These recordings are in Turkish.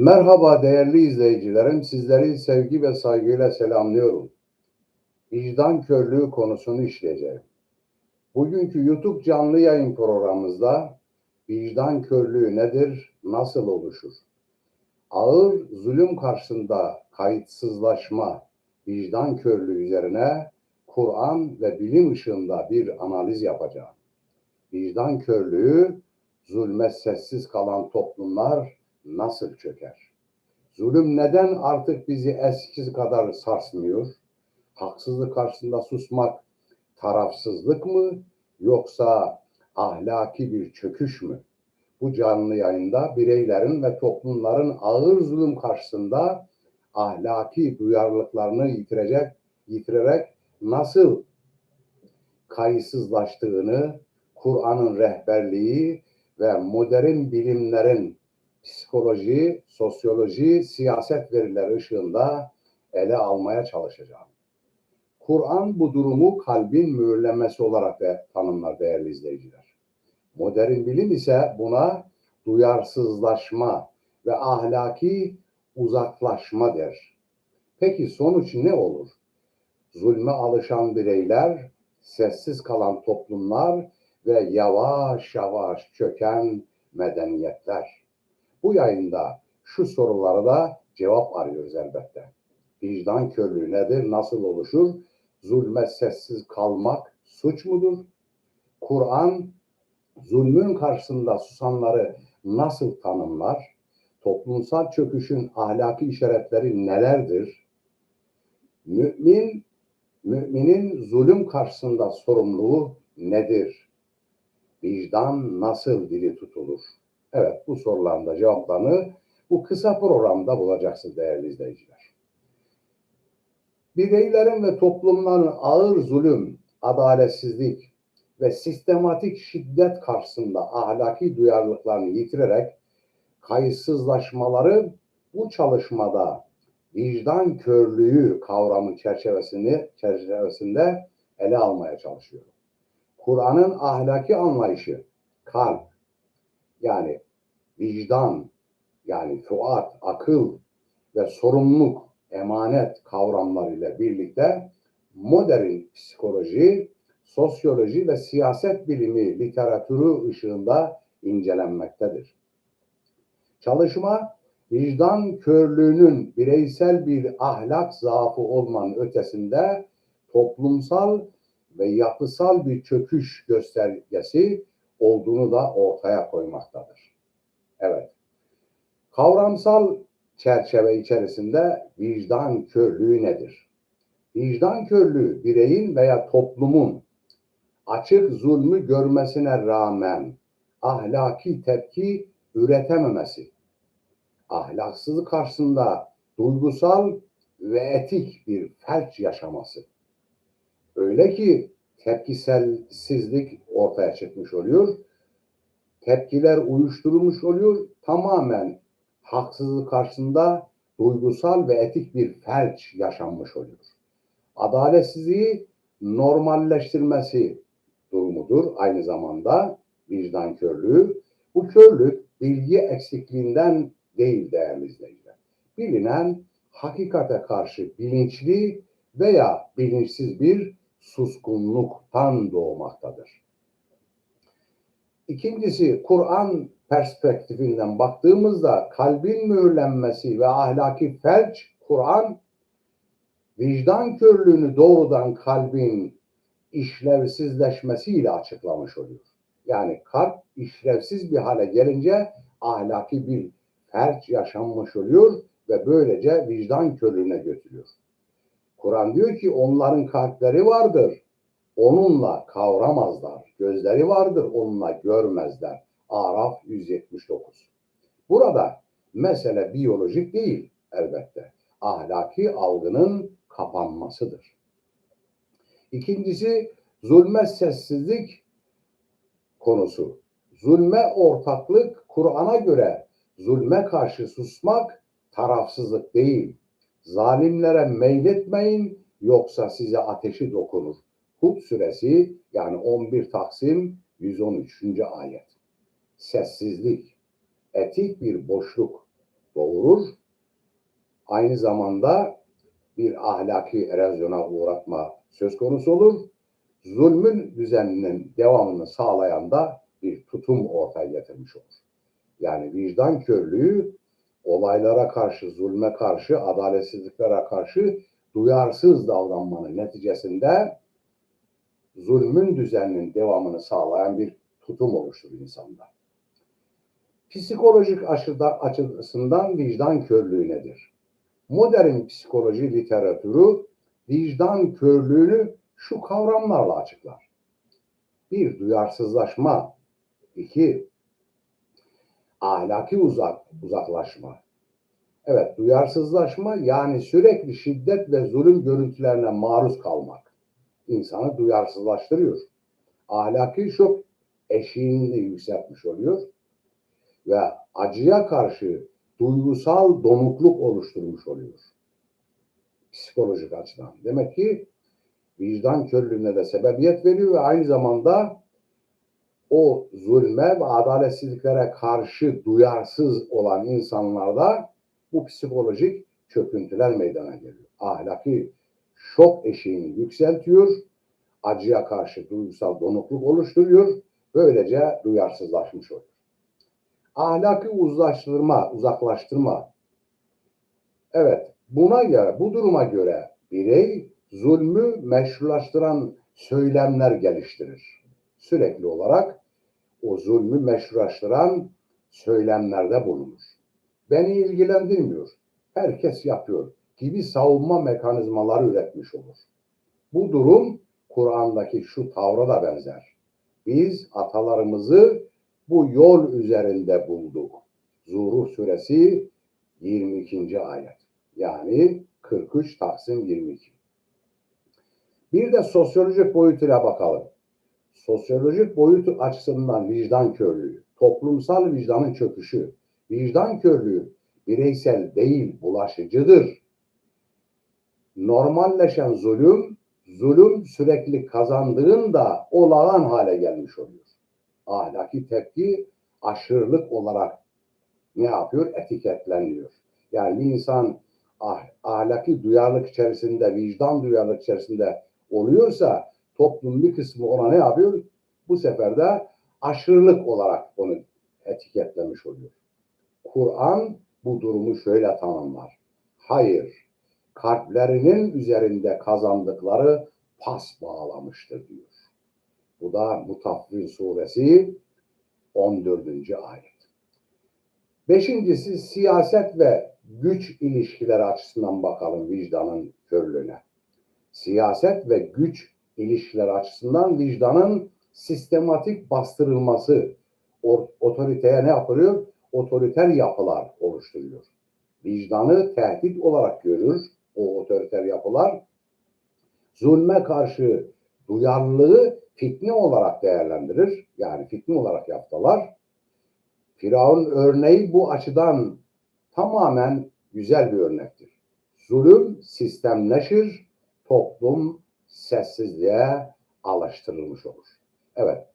Merhaba değerli izleyicilerim. Sizleri sevgi ve saygıyla selamlıyorum. Vicdan körlüğü konusunu işleyeceğim. Bugünkü YouTube canlı yayın programımızda vicdan körlüğü nedir, nasıl oluşur? Ağır zulüm karşısında kayıtsızlaşma, vicdan körlüğü üzerine Kur'an ve bilim ışığında bir analiz yapacağım. Vicdan körlüğü, zulme sessiz kalan toplumlar nasıl çöker? Zulüm neden artık bizi eskisi kadar sarsmıyor? Haksızlık karşısında susmak tarafsızlık mı yoksa ahlaki bir çöküş mü? Bu canlı yayında bireylerin ve toplumların ağır zulüm karşısında ahlaki duyarlılıklarını yitirecek, yitirerek nasıl kayıtsızlaştığını Kur'an'ın rehberliği ve modern bilimlerin psikoloji, sosyoloji, siyaset verileri ışığında ele almaya çalışacağım. Kur'an bu durumu kalbin mühürlenmesi olarak da tanımlar değerli izleyiciler. Modern bilim ise buna duyarsızlaşma ve ahlaki uzaklaşma der. Peki sonuç ne olur? Zulme alışan bireyler, sessiz kalan toplumlar ve yavaş yavaş çöken medeniyetler. Bu yayında şu sorulara da cevap arıyoruz elbette. Vicdan körlüğü nedir, nasıl oluşur? Zulme sessiz kalmak suç mudur? Kur'an zulmün karşısında susanları nasıl tanımlar? Toplumsal çöküşün ahlaki işaretleri nelerdir? Mümin, müminin zulüm karşısında sorumluluğu nedir? Vicdan nasıl dili tutulur? Evet bu soruların da cevaplarını bu kısa programda bulacaksınız değerli izleyiciler. Bireylerin ve toplumların ağır zulüm, adaletsizlik ve sistematik şiddet karşısında ahlaki duyarlılıklarını yitirerek kayıtsızlaşmaları bu çalışmada vicdan körlüğü kavramı çerçevesini çerçevesinde ele almaya çalışıyor. Kur'an'ın ahlaki anlayışı, kalp, yani vicdan, yani fuat, akıl ve sorumluluk, emanet kavramlarıyla birlikte modern psikoloji, sosyoloji ve siyaset bilimi literatürü ışığında incelenmektedir. Çalışma, vicdan körlüğünün bireysel bir ahlak zaafı olmanın ötesinde toplumsal ve yapısal bir çöküş göstergesi olduğunu da ortaya koymaktadır. Evet. Kavramsal çerçeve içerisinde vicdan körlüğü nedir? Vicdan körlüğü bireyin veya toplumun açık zulmü görmesine rağmen ahlaki tepki üretememesi, ahlaksızlık karşısında duygusal ve etik bir felç yaşaması. Öyle ki tepkiselsizlik ortaya çıkmış oluyor. Tepkiler uyuşturulmuş oluyor. Tamamen haksızlık karşısında duygusal ve etik bir felç yaşanmış oluyor. Adaletsizliği normalleştirmesi durumudur. Aynı zamanda vicdan körlüğü. Bu körlük bilgi eksikliğinden değil değerli izleyiciler. Bilinen hakikate karşı bilinçli veya bilinçsiz bir suskunluktan doğmaktadır. İkincisi Kur'an perspektifinden baktığımızda kalbin mühürlenmesi ve ahlaki felç Kur'an vicdan körlüğünü doğrudan kalbin işlevsizleşmesiyle açıklamış oluyor. Yani kalp işlevsiz bir hale gelince ahlaki bir felç yaşanmış oluyor ve böylece vicdan körlüğüne götürüyor. Kur'an diyor ki onların kalpleri vardır. Onunla kavramazlar. Gözleri vardır. Onunla görmezler. Araf 179. Burada mesele biyolojik değil elbette. Ahlaki algının kapanmasıdır. İkincisi zulme sessizlik konusu. Zulme ortaklık Kur'an'a göre zulme karşı susmak tarafsızlık değil. Zalimlere meyletmeyin yoksa size ateşi dokunur. Hud suresi yani 11 Taksim 113. ayet. Sessizlik, etik bir boşluk, doğurur. Aynı zamanda bir ahlaki erozyona uğratma söz konusu olur. Zulmün düzeninin devamını sağlayan da bir tutum ortaya getirmiş olur. Yani vicdan körlüğü olaylara karşı, zulme karşı, adaletsizliklere karşı duyarsız davranmanın neticesinde zulmün düzeninin devamını sağlayan bir tutum oluşturur insanda. Psikolojik açıda, açısından vicdan körlüğü nedir? Modern psikoloji literatürü vicdan körlüğünü şu kavramlarla açıklar. Bir, duyarsızlaşma. iki ahlaki uzak, uzaklaşma. Evet, duyarsızlaşma yani sürekli şiddet ve zulüm görüntülerine maruz kalmak insanı duyarsızlaştırıyor. Ahlaki şok eşiğini yükseltmiş oluyor ve acıya karşı duygusal donukluk oluşturmuş oluyor. Psikolojik açıdan. Demek ki vicdan körlüğüne de sebebiyet veriyor ve aynı zamanda o zulme ve adaletsizliklere karşı duyarsız olan insanlarda bu psikolojik çöküntüler meydana geliyor. Ahlaki şok eşiğini yükseltiyor, acıya karşı duygusal donukluk oluşturuyor, böylece duyarsızlaşmış oluyor. Ahlaki uzlaştırma, uzaklaştırma. Evet, buna göre, bu duruma göre birey zulmü meşrulaştıran söylemler geliştirir. Sürekli olarak o zulmü meşrulaştıran söylemlerde bulunur. Beni ilgilendirmiyor. Herkes yapıyor gibi savunma mekanizmaları üretmiş olur. Bu durum Kur'an'daki şu tavra da benzer. Biz atalarımızı bu yol üzerinde bulduk. Zuhruf suresi 22. ayet. Yani 43 Taksim 22. Bir de sosyolojik boyutuyla bakalım. Sosyolojik boyutu açısından vicdan körlüğü, toplumsal vicdanın çöküşü, vicdan körlüğü bireysel değil bulaşıcıdır. Normalleşen zulüm, zulüm sürekli kazandığında olağan hale gelmiş oluyor. Ahlaki tepki aşırılık olarak ne yapıyor? Etiketleniyor. Yani bir insan ah, ahlaki duyarlılık içerisinde, vicdan duyarlılık içerisinde oluyorsa toplum bir kısmı ona ne yapıyor? Bu sefer de aşırılık olarak onu etiketlemiş oluyor. Kur'an bu durumu şöyle tanımlar. Hayır, kalplerinin üzerinde kazandıkları pas bağlamıştır diyor. Bu da Mutaffin suresi 14. ayet. Beşincisi siyaset ve güç ilişkileri açısından bakalım vicdanın körlüğüne. Siyaset ve güç ilişkileri açısından vicdanın sistematik bastırılması otoriteye ne yapılıyor? Otoriter yapılar oluşturuyor. Vicdanı tehdit olarak görür o otoriter yapılar. Zulme karşı duyarlılığı fitne olarak değerlendirir. Yani fitne olarak yaptılar. Firavun örneği bu açıdan tamamen güzel bir örnektir. Zulüm sistemleşir, toplum sessizliğe alıştırılmış olur. Evet,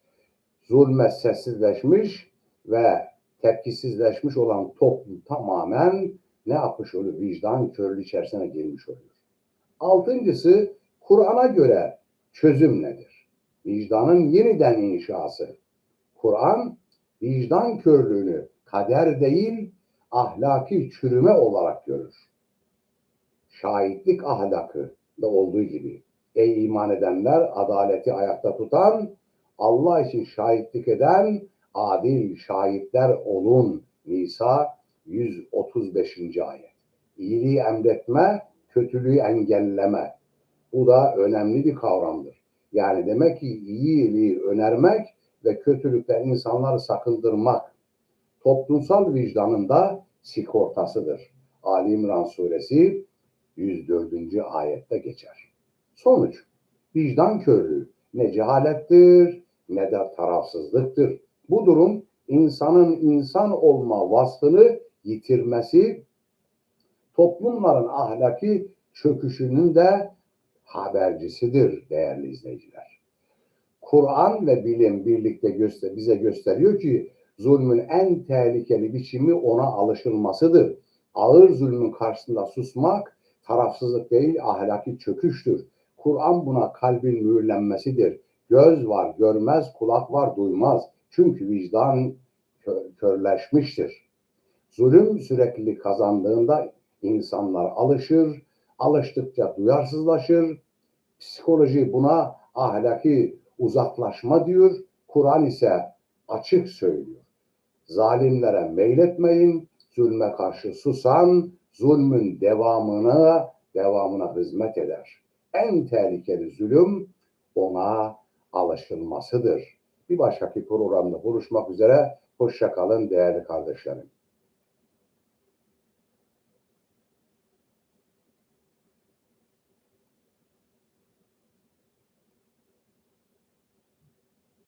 zulme sessizleşmiş ve tepkisizleşmiş olan toplum tamamen ne yapmış oluyor? Vicdan körlüğü içerisine girmiş oluyor. Altıncısı Kur'an'a göre çözüm nedir? Vicdanın yeniden inşası. Kur'an vicdan körlüğünü kader değil ahlaki çürüme olarak görür. Şahitlik ahlakı da olduğu gibi. Ey iman edenler adaleti ayakta tutan, Allah için şahitlik eden adil şahitler olun. Nisa 135. ayet. İyiliği emretme, kötülüğü engelleme. Bu da önemli bir kavramdır. Yani demek ki iyiliği önermek ve kötülükten insanları sakındırmak toplumsal vicdanında sigortasıdır. Ali İmran suresi 104. ayette geçer. Sonuç, vicdan körlüğü ne cehalettir ne de tarafsızlıktır. Bu durum insanın insan olma vasfını yitirmesi, toplumların ahlaki çöküşünün de habercisidir değerli izleyiciler. Kur'an ve bilim birlikte göster bize gösteriyor ki zulmün en tehlikeli biçimi ona alışılmasıdır. Ağır zulmün karşısında susmak tarafsızlık değil ahlaki çöküştür. Kur'an buna kalbin mühürlenmesidir. Göz var görmez, kulak var duymaz. Çünkü vicdan kö- körleşmiştir. Zulüm sürekli kazandığında insanlar alışır, alıştıkça duyarsızlaşır. Psikoloji buna ahlaki uzaklaşma diyor. Kur'an ise açık söylüyor. Zalimlere meyletmeyin, zulme karşı susan, zulmün devamına, devamına hizmet eder. En tehlikeli zulüm ona alışılmasıdır. Bir başkaki programda buluşmak üzere. Hoşça kalın değerli kardeşlerim.